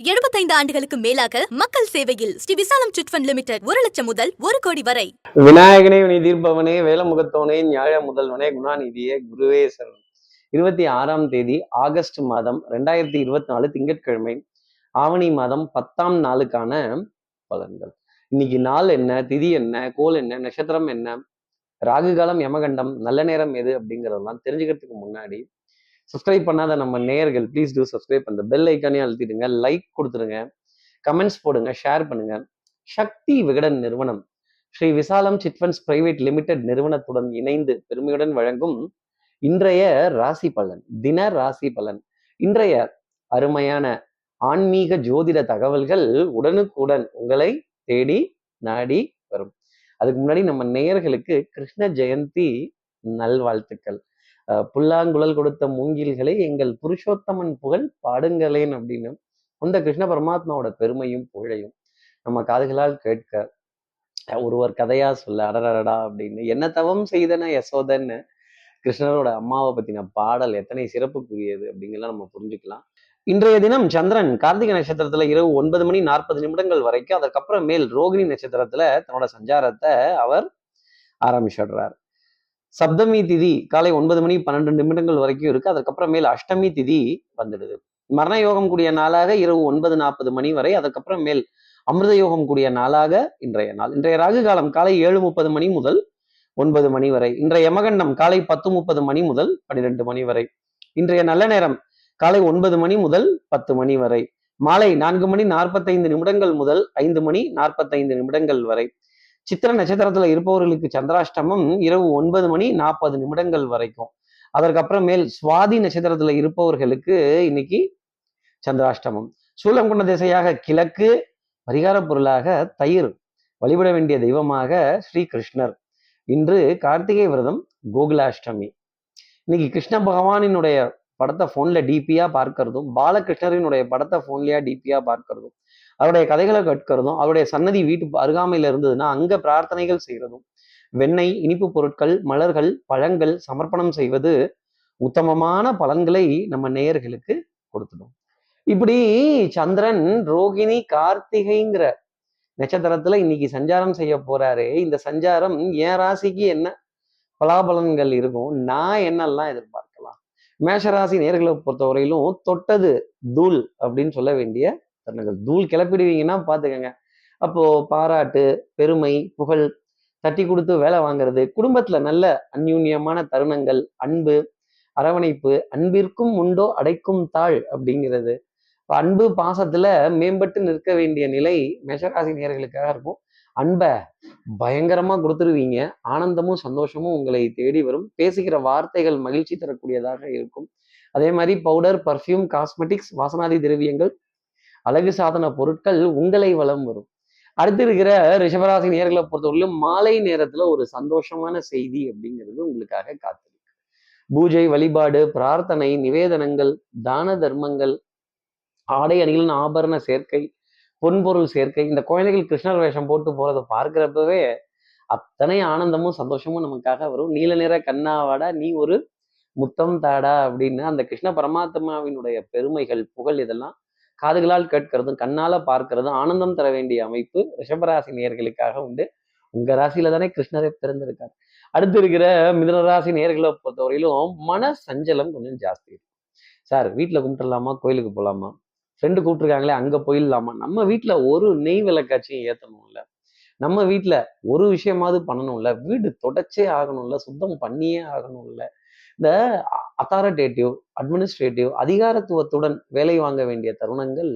75 ஆண்டுகளுக்கு மேலாக மக்கள் சேவையில் ஸ்ரீ விசாலம் சிட்ஃபண்ட் லிமிடெட் ஒரு லட்சம் முதல் ஒரு கோடி வரை. விநாயகனே வினை தீர்ப்பவனே வேலமுகத்தோனே ஞாழ முதல்வனே குணாநிதியே குருவே சரணம் இருபத்தி ஆறாம் தேதி ஆகஸ்ட் மாதம் ரெண்டாயிரத்தி இருபத்தி நாலு திங்கட்கிழமை ஆவணி மாதம் பத்தாம் நாளுக்கான பலன்கள். இன்னைக்கு நாள் என்ன திதி என்ன கோல் என்ன நட்சத்திரம் என்ன ராகு காலம் யமகண்டம் நல்ல நேரம் எது அப்படிங்கிறதெல்லாம் தெரிஞ்சுக்கிறதுக்கு முன்னாடி சப்ஸ்கிரைப் பண்ணாத நம்ம நேயர்கள் ப்ளீஸ் டூ சப்ஸ்கிரைப் அந்த பெல் ஐக்கானே அழுத்திடுங்க லைக் கொடுத்துருங்க கமெண்ட்ஸ் போடுங்க ஷேர் பண்ணுங்க. சக்தி விகடன் நிறுவனம். ஸ்ரீ விசாலம் சிட்ஃபண்ட்ஸ் பிரைவேட் லிமிடெட் நிறுவனத்துடன் இணைந்து பெருமையுடன் வழங்கும் இன்றைய ராசி பலன் தின ராசி பலன். இன்றைய அருமையான ஆன்மீக ஜோதிட தகவல்கள் உடனுக்குடன் உங்களை தேடி நாடி வரும். அதுக்கு முன்னாடி நம்ம நேயர்களுக்கு கிருஷ்ண ஜெயந்தி நல்வாழ்த்துக்கள். புல்லாங்குழல் கொடுத்த மூங்கில்களை எங்கள் புருஷோத்தமன் புகழ் பாடுங்களேன் அப்படின்னு அந்த கிருஷ்ண பரமாத்மாவோட பெருமையும் புகழையும் நம்ம காதுகளால் கேட்க ஒருவர் கதையா சொல்ல அடரடா அப்படின்னு என்ன தவம் செய்தன யசோதன்னு கிருஷ்ணரோட அம்மாவை பத்தின பாடல் எத்தனை சிறப்புக்குரியது அப்படிங்கலாம் நம்ம புரிஞ்சுக்கலாம். இன்றைய தினம் சந்திரன் கார்த்திகை நட்சத்திரத்துல இரவு ஒன்பது மணி நாற்பது நிமிடங்கள் வரைக்கும் அதற்கப்புறம் மேல் ரோகிணி நட்சத்திரத்துல தன்னோட சஞ்சாரத்தை அவர் ஆரம்பிச்சிடுறார். சப்தமி திதி காலை ஒன்பது மணி பன்னெண்டு நிமிடங்கள் வரைக்கும் இருக்கு. அதுக்கப்புறம் மேல் அஷ்டமி திதி வந்துடுது. மரண யோகம் கூடிய நாளாக இரவு ஒன்பது நாற்பது மணி வரை அதுக்கப்புறம் மேல் அமிர்த யோகம் கூடிய நாளாக இன்றைய நாள். இன்றைய ராகு காலம் காலை ஏழு முப்பது மணி முதல் ஒன்பது மணி வரை. இன்றைய யமகண்டம் காலை பத்து முப்பது மணி முதல் பன்னிரெண்டு மணி வரை. இன்றைய நல்ல நேரம் காலை ஒன்பது மணி முதல் பத்து மணி வரை. மாலை நான்கு மணி நாற்பத்தைந்து நிமிடங்கள் முதல் ஐந்து மணி நாற்பத்தைந்து நிமிடங்கள் வரை. சித்திர நட்சத்திரத்துல இருப்பவர்களுக்கு சந்திராஷ்டமம் இரவு ஒன்பது மணி நாற்பது நிமிடங்கள் வரைக்கும். அதற்கப்புறமேல் மேல் சுவாதி நட்சத்திரத்துல இருப்பவர்களுக்கு இன்னைக்கு சந்திராஷ்டமம். சூலம் கொண்ட திசையாக கிழக்கு பரிகார பொருளாக தயிர் வழிபட வேண்டிய தெய்வமாக ஸ்ரீ கிருஷ்ணர் இன்று கார்த்திகை விரதம் கோகுலாஷ்டமி. இன்னைக்கு கிருஷ்ண பகவானினுடைய படத்தை போன்ல டிபியா பார்க்கறதும் பாலகிருஷ்ணரினுடைய படத்தை ஃபோன்லயா டிபியா பார்க்கறதும் அவருடைய கதைகளை கேட்கறதும் அவருடைய சன்னதி வீட்டு அருகாமையில இருந்ததுன்னா அங்க பிரார்த்தனைகள் செய்யறதும் வெண்ணெய் இனிப்பு பொருட்கள் மலர்கள் பழங்கள் சமர்ப்பணம் செய்வது உத்தமமான பலன்களை நம்ம நேயர்களுக்கு கொடுத்துடும். இப்படி சந்திரன் ரோகிணி கார்த்திகைங்கிற நட்சத்திரத்துல இன்னைக்கு சஞ்சாரம் செய்ய போறாரு. இந்த சஞ்சாரம் என் ராசிக்கு என்ன பலாபலன்கள் இருக்கும்? நான் என்னெல்லாம் எதிர்பார்க்கலாம்? மேஷராசி நேர்களை பொறுத்தவரையிலும் தொட்டது தூள் அப்படின்னு சொல்ல வேண்டிய தருணங்கள். தூள் கிளப்பிடுவீங்கன்னா பார்த்துக்கங்க. அப்போ பாராட்டு பெருமை புகழ் தட்டி கொடுத்து வேலை வாங்குறது குடும்பத்துல நல்ல அந்யூன்யமான தருணங்கள் அன்பு அரவணைப்பு அன்பிற்கும் உண்டோ அடைக்கும் தாழ் அப்படிங்கிறது. அன்பு பாசத்துல மேம்பட்டு நிற்க வேண்டிய நிலை மேஷராசி நேர்களுக்காக இருக்கும். அன்பை பயங்கரமா கொடுத்துருவீங்க. ஆனந்தமும் சந்தோஷமும் உங்களை தேடி வரும். பேசுகிற வார்த்தைகள் மகிழ்ச்சி தரக்கூடியதாக இருக்கும். அதே மாதிரி பவுடர் பர்ஃப்யூம் காஸ்மெட்டிக்ஸ் வாசனாதி திரவியங்கள் அழகு சாதன பொருட்கள் உங்களை வளம் வரும். அடுத்து இருக்கிற ரிஷபராசி நேர்களை பொறுத்தவரையிலும் மாலை நேரத்துல ஒரு சந்தோஷமான செய்தி அப்படிங்கிறது உங்களுக்காக காத்திருக்கு. பூஜை வழிபாடு பிரார்த்தனை நிவேதனங்கள் தான தர்மங்கள் ஆடை அணிகளின் ஆபரண சேர்க்கை பொன்பொருள் சேர்க்கை இந்த குழந்தைகள் கிருஷ்ணர் வேஷம் போட்டு போறதை பார்க்கிறப்பவே அத்தனை ஆனந்தமும் சந்தோஷமும் நமக்காக வரும். நீல நிற கண்ணாவாடா நீ ஒரு முத்தம் தாடா அப்படின்னு அந்த கிருஷ்ண பரமாத்மாவினுடைய பெருமைகள் புகழ் இதெல்லாம் காதுகளால் கேட்கறதும் கண்ணால பார்க்கறதும் ஆனந்தம் தர வேண்டிய அமைப்பு ரிஷபராசி நேர்களுக்காக உண்டு. உங்க ராசியில தானே கிருஷ்ணரை பிறந்திருக்கார். அடுத்து இருக்கிற மிதனராசி நேர்களை பொறுத்தவரையிலும் மன சஞ்சலம் கொஞ்சம் ஜாஸ்தி இருக்கும் சார் வீட்டுல கும்பிட்டுலாமா கோயிலுக்கு போகலாமா ஃப்ரெண்டு கூப்பிட்டுருக்காங்களே அங்க போயிடலாமா? நம்ம வீட்டில் ஒரு நெய் விளக்காட்சியும் ஏற்றணும்ல நம்ம வீட்டுல ஒரு விஷயமாவது பண்ணணும்ல. வீடு தொடச்சே ஆகணும்ல சுத்தம் பண்ணியே ஆகணும்ல. இந்த அத்தாரிட்டேட்டிவ் அட்மினிஸ்ட்ரேட்டிவ் அதிகாரத்துவத்துடன் வேலை வாங்க வேண்டிய தருணங்கள்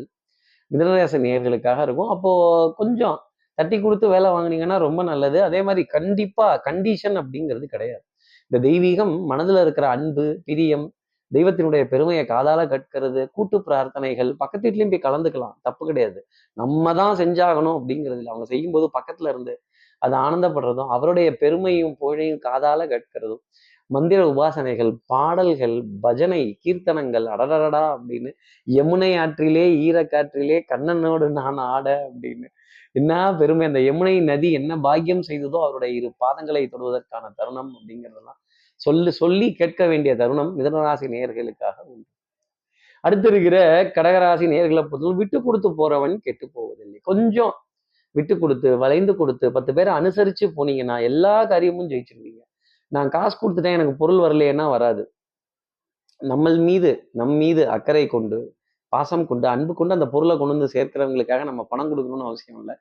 மிதனராசி நேயர்களுக்காக இருக்கும். அப்போ கொஞ்சம் தட்டி கொடுத்து வேலை வாங்குனீங்கன்னா ரொம்ப நல்லது. அதே மாதிரி கண்டிப்பா கண்டிஷன் அப்படிங்கிறது கிடையாது. இந்த தெய்வீகம் மனதுல இருக்கிற அன்பு பிரியம் தெய்வத்தினுடைய பெருமையை காதால கற்கிறது கூட்டு பிரார்த்தனைகள் பக்கத்து வீட்லயும் போய் கலந்துக்கலாம். தப்பு கிடையாது. நம்ம தான் செஞ்சாகணும் அப்படிங்கிறது இல்லை. அவங்க செய்யும்போது பக்கத்துல இருந்து அது ஆனந்தப்படுறதும் அவருடைய பெருமையும் புகழையும் காதால கற்கிறதும் மந்திர உபாசனைகள் பாடல்கள் பஜனை கீர்த்தனங்கள் அடடடடா அப்படின்னு யமுனை ஆற்றிலே ஈரக்காற்றிலே கண்ணனோடு நான் ஆட அப்படின்னு. என்ன பெருமை அந்த யமுனை நதி என்ன பாக்கியம் செய்ததோ அவருடைய இரு பாதங்களை தொடுவதற்கான தருணம் அப்படிங்கிறதெல்லாம் சொல்லி சொல்லி கேட்க வேண்டிய தருணம் மிதனராசி நேயர்களுக்காக உண்டு. அடுத்து இருக்கிற கடகராசி நேர்களை பொறுத்தவரை விட்டு கொடுத்து போறவன் கெட்டு போவதில்லை. கொஞ்சம் விட்டு கொடுத்து வளைந்து கொடுத்து பத்து பேரை அனுசரிச்சு போனீங்கன்னா எல்லா காரியமும் ஜெயிச்சிருவீங்க. நான் காசு கொடுத்துட்டேன் எனக்கு பொருள் வரலையேன்னா வராது. நம்ம மீது நம் மீது அக்கறை கொண்டு பாசம் கொண்டு அன்பு கொண்டு அந்த பொருளை கொண்டு வந்து சேர்க்கிறவங்களுக்காக நம்ம பணம் கொடுக்கணும்னு அவசியம் இல்லை.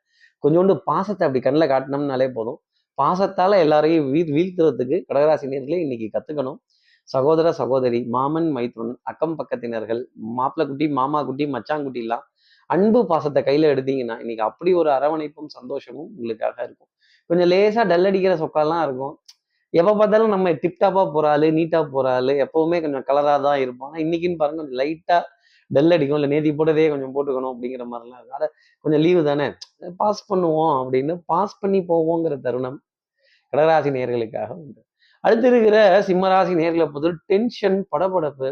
கொஞ்சோண்டு பாசத்தை அப்படி கண்ணில் காட்டினோம்னாலே போதும். பாசத்தால் எல்லாரையும் வீ வீழ்த்துறதுக்கு கடகராசி நேர்களே இன்னைக்கு கற்றுக்கணும் சகோதர சகோதரி மாமன் மைத்துனன் அக்கம் பக்கத்தினர்கள் மாப்பிள்ள குட்டி மாமா குட்டி மச்சாங்குட்டிலாம் அன்பு பாசத்தை கையில் எடுத்தீங்கன்னா இன்னைக்கு அப்படி ஒரு அரவணைப்பும் சந்தோஷமும் உங்களுக்காக இருக்கும். கொஞ்சம் லேசாக டல் அடிக்கிற சொக்காலாம் இருக்கும். எப்போ பார்த்தாலும் நம்ம டிப்டாப்பாக போற நீட்டாக நீட்டா எப்போவுமே கொஞ்சம் கலராக தான் இருப்போம். ஆனால் இன்னைக்குன்னு பாருங்க கொஞ்சம் லைட்டாக டல் அடிக்கும் இல்லை நேதி போட்டதே கொஞ்சம் போட்டுக்கணும் அப்படிங்கிற மாதிரிலாம் இருக்கும். அதை கொஞ்சம் லீவு தானே? பாஸ் பண்ணுவோம் அப்படின்னு பாஸ் பண்ணி போவோங்கிற தருணம் கடகராசி நேர்களுக்காக உண்டு. அடுத்து இருக்கிற சிம்மராசி நேர்களை பொறுத்த டென்ஷன் படபடப்பு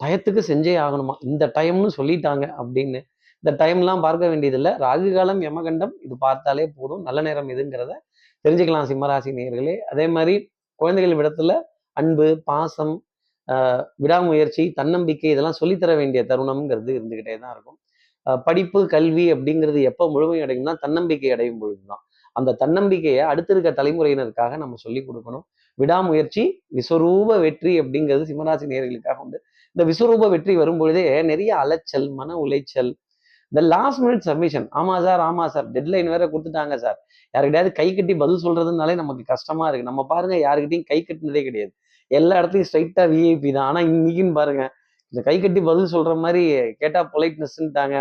டயத்துக்கு செஞ்சே ஆகணுமா? இந்த டைம்னு சொல்லிட்டாங்க அப்படின்னு. இந்த டைம்லாம் பார்க்க வேண்டியதில்லை. ராகு காலம் யமகண்டம் இது பார்த்தாலே போதும். நல்ல நேரம் எதுங்கிறத தெரிஞ்சுக்கலாம் சிம்மராசி நேர்களே. அதே மாதிரி குழந்தைகள் விடத்துல அன்பு பாசம் ஆஹ் விடாமுயற்சி தன்னம்பிக்கை இதெல்லாம் சொல்லித்தர வேண்டிய தருணம்ங்கிறது இருந்துக்கிட்டே தான் இருக்கும். படிப்பு கல்வி அப்படிங்கிறது எப்போ முழுமை அடையும்னா தன்னம்பிக்கை அடையும் பொழுது தான் அந்த தன்னம்பிக்கையை அடுத்த இருக்க தலைமுறையினருக்காக நம்ம சொல்லி கொடுக்கணும். விடாமுயற்சி விஸ்வரூப வெற்றி அப்படிங்கிறது சிம்மராசி நேர்களுக்காக உண்டு. இந்த விஸ்வரூப வெற்றி வரும்பொழுதே நிறைய அலைச்சல் மன உளைச்சல் இந்த லாஸ்ட் மினிட் சப்மிஷன் ஆமா சார் ஆமா சார். டெட்லைன் வேற கொடுத்துட்டாங்க சார். யாருக்கிட்டையாவது கை கட்டி பதில் சொல்றதுனாலே நமக்கு கஷ்டமா இருக்கு. நம்ம பாருங்க யாருக்கிட்டையும் கை கட்டினதே கிடையாது. எல்லா இடத்துலையும் ஸ்ட்ரைட்டா விஐபி தான். ஆனா இன்னைக்குன்னு பாருங்க இந்த கை கட்டி பதில் சொல்ற மாதிரி கேட்டா பொலைட்னஸ்ன்ட்டாங்க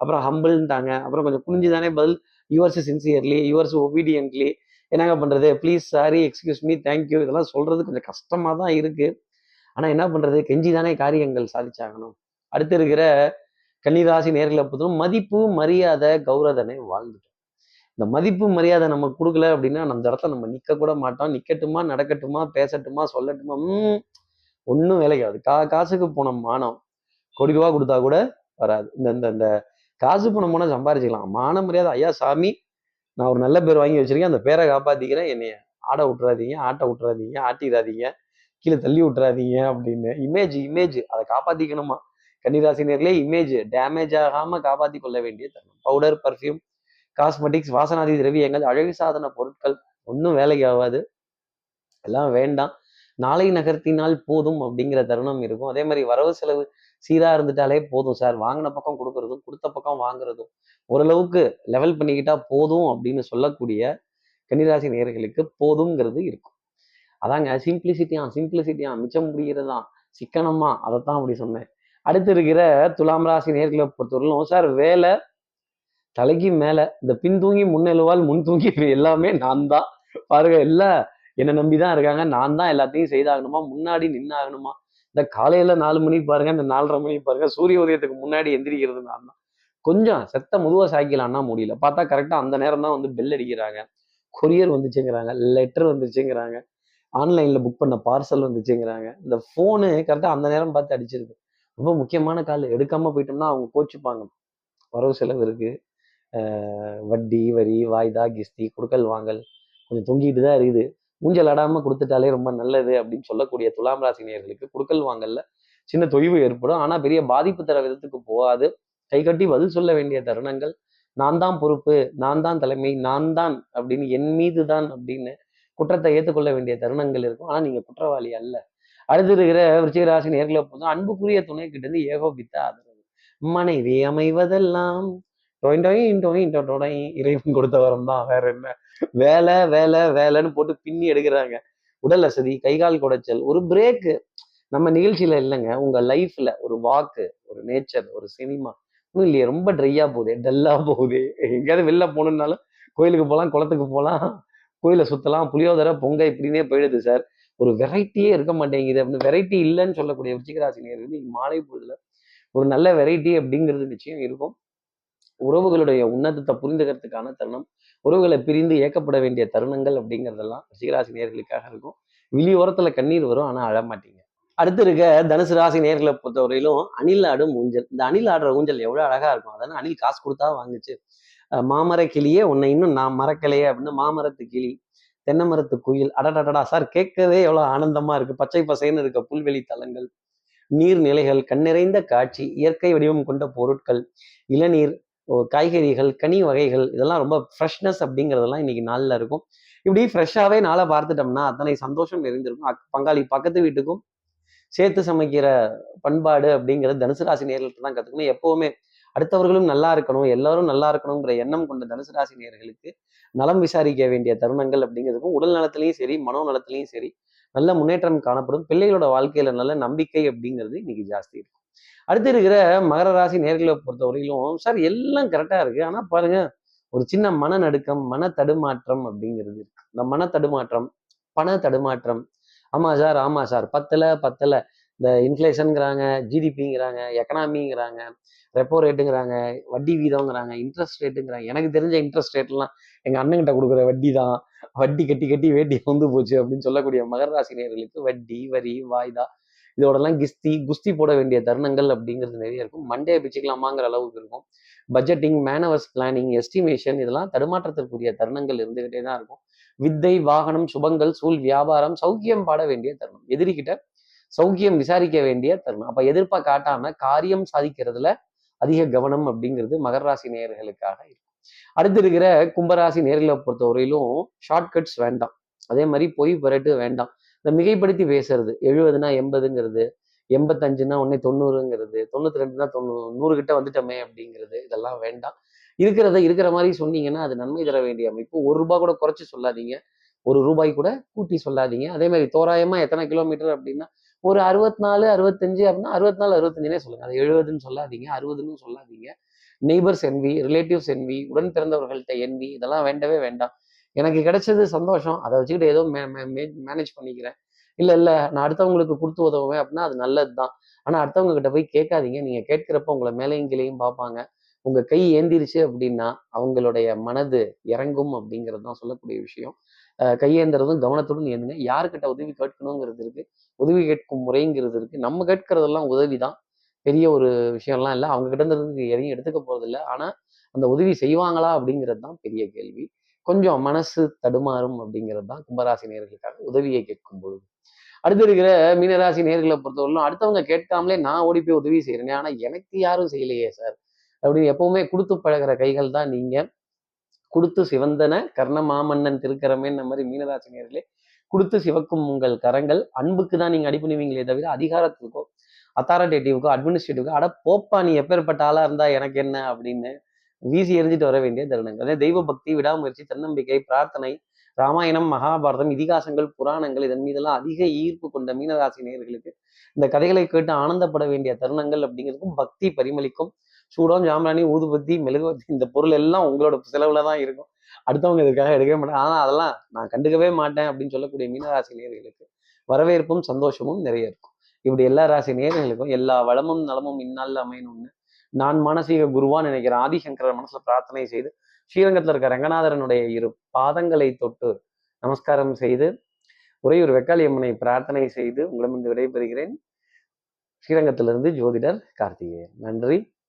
அப்புறம் ஹம்பிள்ன்ட்டாங்க அப்புறம் கொஞ்சம் குனிஞ்சு தானே பதில் யுவர்ஸ் சின்சியர்லி யுவர்ஸ் ஒபீடியன்ட்லி என்னங்க பண்றது? Please sorry excuse me thank you இதெல்லாம் சொல்றது கொஞ்சம் கஷ்டமா தான் இருக்கு. ஆனா என்ன பண்றது? கெஞ்சி தானே காரியங்கள் சாதிச்சாகணும். அடுத்து இருக்கிற கன்னிராசி நேர்களை பொறுத்தவரை மதிப்பு மரியாதை கௌரவனை வாழ்ந்துட்டோம். இந்த மதிப்பு மரியாதை நம்ம கொடுக்கல அப்படின்னா அந்த இடத்துல நம்ம நிக்க கூட மாட்டோம். நிக்கட்டுமா நடக்கட்டுமா பேசட்டுமா சொல்லட்டுமா? ம் ஒன்றும் வேலைக்காது கா காசுக்கு போன மானம் கோடி ரூபா கொடுத்தா கூட வராது. இந்த இந்த இந்த காசு பணம் போனால் சம்பாரிச்சுக்கலாம். மான மரியாதை ஐயா சாமி நான் ஒரு நல்ல பேர் வாங்கி வச்சிருக்கேன். அந்த பேரை காப்பாத்திக்கிறேன். என்னைய ஆட விட்டுறாதீங்க ஆட்ட விட்டுறாதீங்க ஆட்டிடாதீங்க கீழே தள்ளி விட்டுறாதீங்க அப்படின்னு. இமேஜ் இமேஜ் அதை காப்பாத்திக்கணுமா? கன்னிராசினியர்களே இமேஜ் டேமேஜ் ஆகாம காப்பாத்தி கொள்ள வேண்டிய தருணம். பவுடர் பர்ஃப்யூம் காஸ்மெட்டிக்ஸ் வாசனாதி திரவியங்கள் அழகு சாதன பொருட்கள் ஒன்றும் வேலைக்கு ஆகாது. எல்லாம் வேண்டாம். நாளை நகர்த்தினால் போதும் அப்படிங்கிற தருணம் இருக்கும். அதே மாதிரி வரவு செலவு சீரா இருந்துட்டாலே போதும் சார். வாங்கின பக்கம் கொடுக்கறதும் கொடுத்த பக்கம் வாங்குறதும் ஓரளவுக்கு லெவல் பண்ணிக்கிட்டா போதும் அப்படின்னு சொல்லக்கூடிய கன்னிராசி நேர்களுக்கு போதுங்கிறது இருக்கும். அதாங்க சிம்பிளிசிட்டியா சிம்பிளிசிட்டியா மிச்சம் முடிகிறதா சிக்கனமா? அதைத்தான் அப்படி சொன்னேன். அடுத்து இருக்கிற துலாம் ராசி நேர்களை பொறுத்தவரையிலும் சார் வேலை தலைக்கு மேல இந்த பின்தூங்கி முன்னெழுவால் முன் தூங்கி எல்லாமே நான் தான் பாருங்க எல்லாம் என்னை நம்பி தான் இருக்காங்க. நான் தான் எல்லாத்தையும் செய்தாகணுமா? முன்னாடி நின்னாகணுமா? இந்த காலையில நாலு மணிக்கு பாருங்க இந்த நாலரை மணிக்கு பாருங்க சூரிய உதயத்துக்கு முன்னாடி எந்திரிக்கிறது நான் தான் கொஞ்சம் செத்த முதுவை சாய்க்கலான்னா முடியல. பார்த்தா கரெக்டா அந்த நேரம் தான் வந்து பெல் அடிக்கிறாங்க. கொரியர் வந்துச்சுங்கிறாங்க லெட்டர் வந்துச்சுங்கிறாங்க. ஆன்லைன்ல புக் பண்ண பார்சல் வந்துச்சுங்கிறாங்க. இந்த ஃபோனு கரெக்டா அந்த நேரம் பார்த்து அடிச்சிருக்கு ரொம்ப முக்கியமான கால். எடுக்காம போயிட்டோம்னா அவங்க கோச்சுப்பாங்க. வரவு செலவு இருக்கு. வட்டி வரி வாய்தா கிஸ்தி கொடுக்கல் வாங்கல் கொஞ்சம் தொங்கிட்டு தான் இருக்குது. ஊஞ்சல் ஆடாம கொடுத்துட்டாலே ரொம்ப நல்லது அப்படின்னு சொல்லக்கூடிய துலாம் ராசினியர்களுக்கு கொடுக்கல் வாங்கல்ல சின்ன தொய்வு ஏற்படும். ஆனா பெரிய பாதிப்பு தர விதத்துக்கு போகாது. கை கட்டி பதில் சொல்ல வேண்டிய தருணங்கள். நான் தான் பொறுப்பு நான் தான் தலைமை நான் தான் அப்படின்னு என் மீது தான் அப்படின்னு குற்றத்தை ஏற்றுக்கொள்ள வேண்டிய தருணங்கள் இருக்கும். ஆனால் நீங்கள் குற்றவாளி அல்ல. அடுத்து இருக்கிற விருச்சிகராசி நேர்களை போதும் அன்புக்குரிய துணை கிட்ட இருந்து ஏகோபித்த ஆதரவு. மனைவி அமைவதெல்லாம் டொயின் டொயின் டொயின் டொ இறைவன் கொடுத்த வரம் தான். வேற என்ன? வேலை வேலை வேலைன்னு போட்டு பின்னி எடுக்கிறாங்க. உடல் அசதி கைகால் குடைச்சல் ஒரு பிரேக்கு நம்ம நிகழ்ச்சியில இல்லைங்க. உங்க லைஃப்ல ஒரு வாக்கு ஒரு நேச்சர் ஒரு சினிமா ஒன்றும் இல்லையே. ரொம்ப ட்ரையா போகுது டல்லா போகுது. எங்கேயாவது வெளில போகணுன்னாலும் கோயிலுக்கு போகலாம் குளத்துக்கு போகலாம் கோயிலை சுத்தலாம் புளியோதரை பொங்க இப்படின்னே போயிடுது சார். ஒரு வெரைட்டியே இருக்க மாட்டேங்குது அப்படின்னு வெரைட்டி இல்லைன்னு சொல்லக்கூடிய விருச்சிகராசினியர் வந்து மாலை பொழுதுல ஒரு நல்ல வெரைட்டி அப்படிங்கிறது நிச்சயம் இருக்கும். உறவுகளுடைய உன்னதத்தை புரிந்துக்கிறதுக்கான தருணம் உறவுகளை பிரிந்து ஏக்கப்பட வேண்டிய தருணங்கள் அப்படிங்கிறதெல்லாம் ரிஷிகராசி நேர்களுக்காக இருக்கும் வெளியோரத்துல கண்ணீர் வரும் ஆனா அழமாட்டீங்க அடுத்து இருக்க தனுசு ராசி நேர்களை பொறுத்தவரையிலும் அணில் ஆடும் ஊஞ்சல். இந்த அணில் ஆடுற ஊஞ்சல் எவ்வளவு அழகா இருக்கும். அதனால அணில் காசு கொடுத்தா வாங்குச்சு. மாமர கிளியே உன்னை இன்னும் நான் மறக்கலையே அப்படின்னு மாமரத்து கிளி தென்னை மரத்து குயில். அடடடடா சார் கேட்கவே எவ்வளவு ஆனந்தமா இருக்கு. பச்சை பசைன்னு இருக்க புல்வெளி தலங்கள் நீர்நிலைகள் கண்ணிறைந்த காட்சி இயற்கை வடிவம் கொண்ட பொருட்கள் இளநீர் ஓ, காய்கறிகள் கனி வகைகள் இதெல்லாம் ரொம்ப ஃப்ரெஷ்னஸ் அப்படிங்கிறதெல்லாம் இன்னைக்கு நாளில் இருக்கும். இப்படி ஃப்ரெஷ்ஷாகவே நாளை பார்த்துட்டோம்னா அத்தனை சந்தோஷம் நிறைந்திருக்கும். பங்காளி பக்கத்து வீட்டுக்கும் சேர்த்து சமைக்கிற பண்பாடு அப்படிங்கிறது தனுசு ராசி நேர்களுக்கு தான் கற்றுக்கணும் எப்பவுமே அடுத்தவர்களும் நல்லா இருக்கணும் எல்லாரும் நல்லா இருக்கணுங்கிற எண்ணம் கொண்ட தனுசு ராசி நேர்களுக்கு நலம் விசாரிக்க வேண்டிய தருணங்கள் அப்படிங்கிறதுக்கும் உடல் நலத்திலையும் சரி மனோ நலத்திலையும் சரி நல்ல முன்னேற்றம் காணப்படும் பிள்ளைகளோட வாழ்க்கையில நல்ல நம்பிக்கை அப்படிங்கிறது இன்னைக்கு ஜாஸ்தி இருக்கும். அடுத்து இருக்கிற மகர ராசி நேர்களை பொறுத்தவரையிலும் சார் எல்லாம் கரெக்டா இருக்கு. ஆனா பாருங்க ஒரு சின்ன மன நடுக்கம் மன தடுமாற்றம் அப்படிங்கிறது இருக்கு. இந்த மன தடுமாற்றம் பண தடுமாற்றம். ஆமா சார் ஆமா சார். பத்தல பத்தல. இந்த இன்ஃப்ளேஷனுங்கிறாங்க ஜிடிபிங்கிறாங்க எக்கனாமிங்கிறாங்க ரெப்போ ரேட்டுங்கிறாங்க வட்டி வீதம்ங்கிறாங்க இன்ட்ரெஸ்ட் ரேட்டுங்கிறாங்க எனக்கு தெரிஞ்ச இன்ட்ரெஸ்ட் ரேட்லாம் எங்க அண்ணன்கிட்ட கொடுக்குற வட்டி தான் வட்டி கட்டி கட்டி வேட்டி வந்து போச்சு அப்படின்னு சொல்லக்கூடிய மகர ராசி வட்டி வரி வாய்தா இதோடலாம் கிஸ்தி குஸ்தி போட வேண்டிய தருணங்கள் அப்படிங்கிறது நிறைய இருக்கும். மண்டே பிச்சுக்கலாமாங்கிற அளவுக்கு இருக்கும். பட்ஜெட்டிங் மேனவர்ஸ் பிளானிங் எஸ்டிமேஷன் இதெல்லாம் தடுமாற்றத்திற்குரிய தருணங்கள் இருந்துகிட்டே தான் இருக்கும். வித்தை வாகனம் சுபங்கள் சூழ் வியாபாரம் சௌக்கியம் பாட வேண்டிய தருணம். எதிரிகிட்ட சௌக்கியம் விசாரிக்க வேண்டிய தருணம். அப்ப எதிர்ப்பா காட்டாம காரியம் சாதிக்கிறதுல அதிக கவனம் அப்படிங்கிறது மகர ராசி நேர்களுக்காக இருக்கும். அடுத்து இருக்கிற கும்பராசி நேர்களை பொறுத்தவரையிலும் ஷார்ட்கட்ஸ் வேண்டாம். அதே மாதிரி பொய் புரட்டு வேண்டாம். இந்த மிகைப்படுத்தி பேசுறது. எழுபதுனா எண்பதுங்கிறது எண்பத்தஞ்சுனா ஒன்னே தொண்ணூறுங்கிறது தொண்ணூத்தி ரெண்டுனா தொண்ணூறு நூறு கிட்ட வந்துட்டோமே அப்படிங்கிறது இதெல்லாம் வேண்டாம். இருக்கிறத இருக்கிற மாதிரி சொன்னீங்கன்னா அது நன்மை தர வேண்டிய அமைப்பு. ஒரு ரூபாய் கூட குறைச்சி சொல்லாதீங்க. ஒரு ரூபாய் கூட கூட்டி சொல்லாதீங்க. அதே மாதிரி தோராயமா எத்தனை கிலோமீட்டர் அப்படின்னா ஒரு அறுபத்தி நாலு அறுபத்தஞ்சு அப்படின்னா அறுபத்தி நாலு அறுபத்தஞ்சுனே சொல்லுங்க. அது எழுபதுன்னு சொல்லாதீங்க அறுபதுன்னு சொல்லாதீங்க. நெய்பர்ஸ் என்வி ரிலேட்டிவ்ஸ் என்வி உடன் பிறந்தவர்கள்ட்ட என்வி இதெல்லாம் வேண்டவே வேண்டாம். எனக்கு கிடைச்சது சந்தோஷம். அதை வச்சுக்கிட்டு ஏதோ மேனேஜ் பண்ணிக்கிறேன். இல்லை இல்லை நான் அடுத்தவங்களுக்கு கொடுத்து உதவுவேன் அப்படின்னா அது நல்லது தான் ஆனால் அடுத்தவங்க கிட்ட போய் கேட்காதீங்க. நீங்கள் கேட்குறப்ப உங்களை மேலையும் கீழையும் பார்ப்பாங்க. உங்கள் கை ஏந்திருச்சு அப்படின்னா அவங்களுடைய மனது இறங்கும் அப்படிங்கிறது தான் சொல்லக்கூடிய விஷயம். கையேந்துறதும் கவனத்துடன் ஏந்துங்க யாருக்கிட்ட உதவி கேட்கணுங்கிறது இருக்கு. உதவி கேட்கும் முறைங்கிறது இருக்கு. நம்ம கேட்கறதெல்லாம் உதவி தான் பெரிய ஒரு விஷயம்லாம் இல்லை. அவங்க கிட்ட இருந்து எதையும் எடுத்துக்க போறதில்ல. இல்லை ஆனா அந்த உதவி செய்வாங்களா அப்படிங்கிறது தான் பெரிய கேள்வி. கொஞ்சம் மனசு தடுமாறும் அப்படிங்கிறது தான் கும்பராசி நேர்களுக்காக உதவியை கேட்கும் பொழுது. அடுத்து இருக்கிற மீனராசி நேர்களை பொறுத்தவரையிலும் அடுத்தவங்க கேட்காமலே நான் ஓடி போய் உதவி செய்கிறேனே ஆனால் எனக்கு யாரும் செய்யலையே சார். அப்படின்னு எப்பவுமே கொடுத்து பழகுற கைகள் தான் நீங்கள் கொடுத்து சிவந்தன கர்ண மாமன்னன் திருக்கரமேன்ற மாதிரி மீனராசினியர்களே கொடுத்து சிவக்கும் உங்கள் கரங்கள் அன்புக்கு தான் நீங்க அடிப்பணிவீங்களே தவிர அதிகாரத்துக்கோ அத்தாரிட்டேட்டிவ்க்கோ அட்மினிஸ்ட்ரேட்டிவ்க்கோ அட போப்பா நீ எப்பேற்பட்ட ஆளா இருந்தா எனக்கு என்ன அப்படின்னு வீசி எறிஞ்சிட்டு வர வேண்டிய தருணங்கள். அதே தெய்வ பக்தி விடாமுயற்சி தன்னம்பிக்கை பிரார்த்தனை ராமாயணம் மகாபாரதம் இதிகாசங்கள் புராணங்கள் இதன் மீதெல்லாம் அதிக ஈர்ப்பு கொண்ட மீனராசி நேயர்களுக்கு இந்த கதைகளை கேட்டு ஆனந்தப்பட வேண்டிய தருணங்கள் அப்படிங்கிறதுக்கும் பக்தி பரிமளிக்கும். சூடம் ஜாம்பிராணி ஊதுபத்தி மெழுகுவத்தி இந்த பொருள் எல்லாம் உங்களோட செலவுல தான் இருக்கும். அடுத்தவங்க இதுக்காக எடுக்கவே மாட்டாங்க. ஆனால் அதெல்லாம் நான் கண்டுக்கவே மாட்டேன் அப்படின்னு சொல்லக்கூடிய மீனராசி நேர்களுக்கு வரவேற்பும் சந்தோஷமும் நிறைய இருக்கும். இப்படி எல்லா ராசி நேர்களுக்கும் எல்லா வளமும் நலமும் இந்நாளில் அமையணும்னு நான் மானசீக குருவான்னு நினைக்கிறேன் ஆதிசங்கரர் மனசுல பிரார்த்தனை செய்து ஸ்ரீரங்கத்தில் இருக்க ரங்கநாதரனுடைய இரு பாதங்களை தொட்டு நமஸ்காரம் செய்து உறையூர் வெக்காளி அம்மனை பிரார்த்தனை செய்து உங்களிடமிருந்து விடைபெறுகிறேன். ஸ்ரீரங்கத்திலிருந்து ஜோதிடர் கார்த்திகேயன். நன்றி.